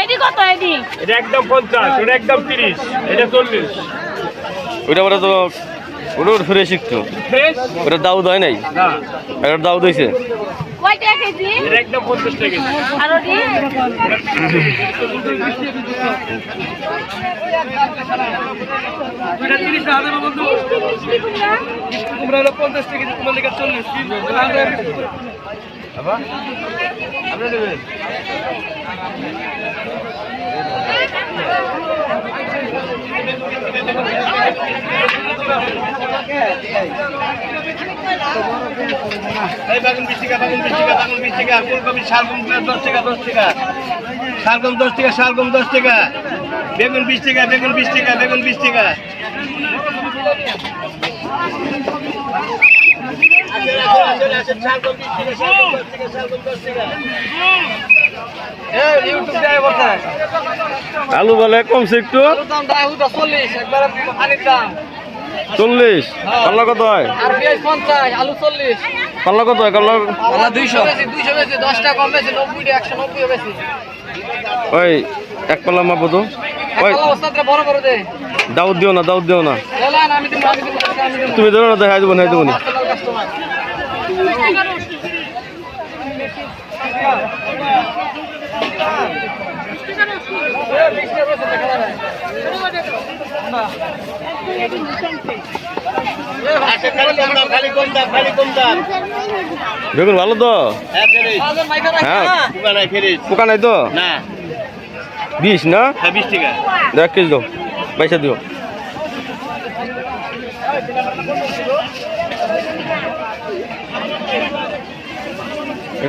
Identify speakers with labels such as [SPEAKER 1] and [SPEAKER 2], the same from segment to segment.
[SPEAKER 1] এডি কত এইটি
[SPEAKER 2] এটা একদম পঞ্চাশ ওটা একদম তিরিশ এটা চল্লিশ।
[SPEAKER 3] ওইটা ওটা তো ওটা ফ্রেশ একটু।
[SPEAKER 2] ফ্রেশ
[SPEAKER 3] ওটা দাউদ হয় নাই?
[SPEAKER 2] না।
[SPEAKER 3] এটা দাউদ হয়েছে
[SPEAKER 1] কয় টাকা কেজি?
[SPEAKER 2] একদম পঞ্চাশ টাকা
[SPEAKER 1] আর
[SPEAKER 2] বন্ধু।
[SPEAKER 1] কুমড়া
[SPEAKER 2] হলো তোমার লেগে চল্লিশ। আপনি নেবেন?
[SPEAKER 4] এই বাগুন বিশ টাকা বাগুন বিশ টাকা বাগুন বিশ টাকা ফুলকপি শালগম দশ টাকা দশ টাকা শালগম দশ টাকা শালগম দশ টাকা। বেগুন বিশ টাকা বেগুন বিশ টাকা বেগুন বিশ টাকা।
[SPEAKER 3] আলু বলে কমছে একটু।
[SPEAKER 2] চল্লিশ একবারে পানির দাম।
[SPEAKER 3] চল্লিশ। কাল্লা কত হয়? কাল্লা কত হয়? কাল্লা ওই এক পাল্লা মাপো তো। দাউদ দিও না দাউদ দিও না। তুমি ধরো না দেখাই দেবো না দেবো। না
[SPEAKER 2] কাস্টমার
[SPEAKER 4] খালি কম দাম খালি কম দাম
[SPEAKER 3] বেগুন ভালো তো?
[SPEAKER 4] হ্যাঁ
[SPEAKER 3] হ্যাঁ।
[SPEAKER 4] পোকা নাই
[SPEAKER 3] তো? বিশ না?
[SPEAKER 4] হ্যাঁ বিশ টাকা।
[SPEAKER 3] এক কেজি দাও। পয়সা দিও।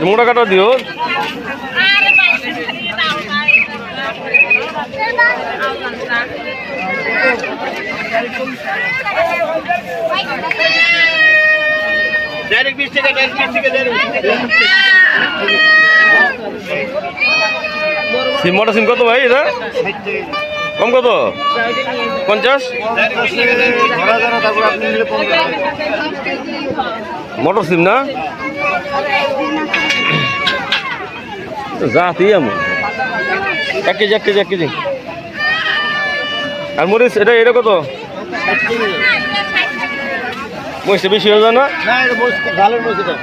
[SPEAKER 3] মোটা কাটা দিও।
[SPEAKER 4] ডাইরেক্ট বিশ বিশ
[SPEAKER 3] সিম মোটা সিম কত ভাই এটা? কম কত? পঞ্চাশ? মোটর সিম না? যা জাতি আমি এক কেজি এক কেজি এক কেজি। আর মরিচ, এটা এটা কত? মরিচটা বেশি হয়ে যায় না
[SPEAKER 4] ভালো টাকা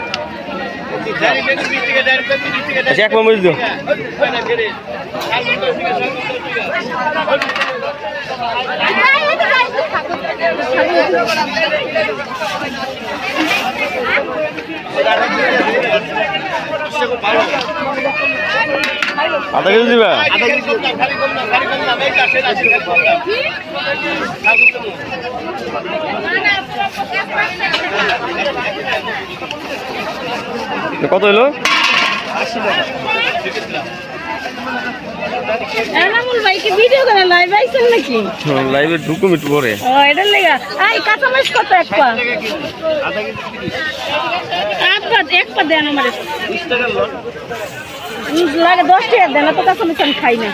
[SPEAKER 3] আচ্ছা এক মা মরিচ দিও। আধা কেজি দিবা?
[SPEAKER 4] খালি কম
[SPEAKER 3] কত হলো?
[SPEAKER 1] লাইভ আইছেন নাকি?
[SPEAKER 3] লাইভে ঢুকুম একটু পরে
[SPEAKER 1] এটার লেগা। আই কাঁচা মাছ কত এক পা? এক পা এক পা দেন আমার। লাগে দশ টাকা দেন তো কাঁচা মাছ আমি খাই না।